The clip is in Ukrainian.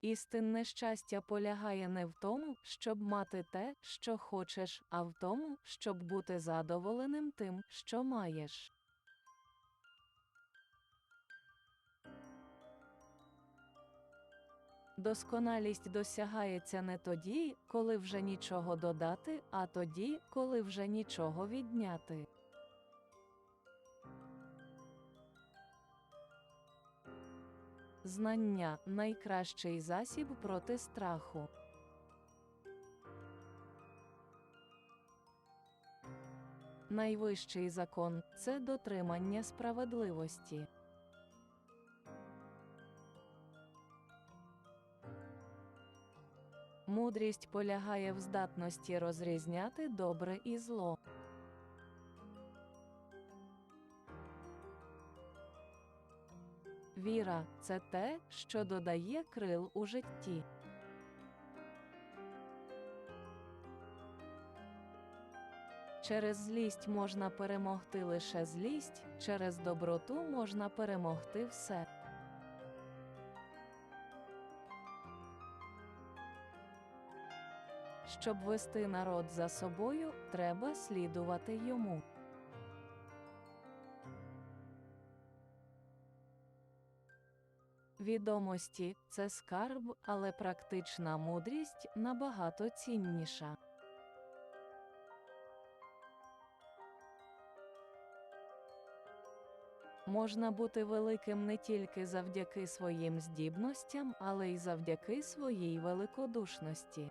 Істинне щастя полягає не в тому, щоб мати те, що хочеш, а в тому, щоб бути задоволеним тим, що маєш. Досконалість досягається не тоді, коли вже нічого додати, а тоді, коли вже нічого відняти. Знання найкращий засіб проти страху. Найвищий закон це дотримання справедливості. Мудрість полягає в здатності розрізняти добре і зло. Віра це те, що додає крил у житті. Через злість можна перемогти лише злість, через доброту можна перемогти все. Щоб вести народ за собою, треба слідувати йому. Відомості це скарб, але практична мудрість набагато цінніша. Можна бути великим не тільки завдяки своїм здібностям, але й завдяки своїй великодушності.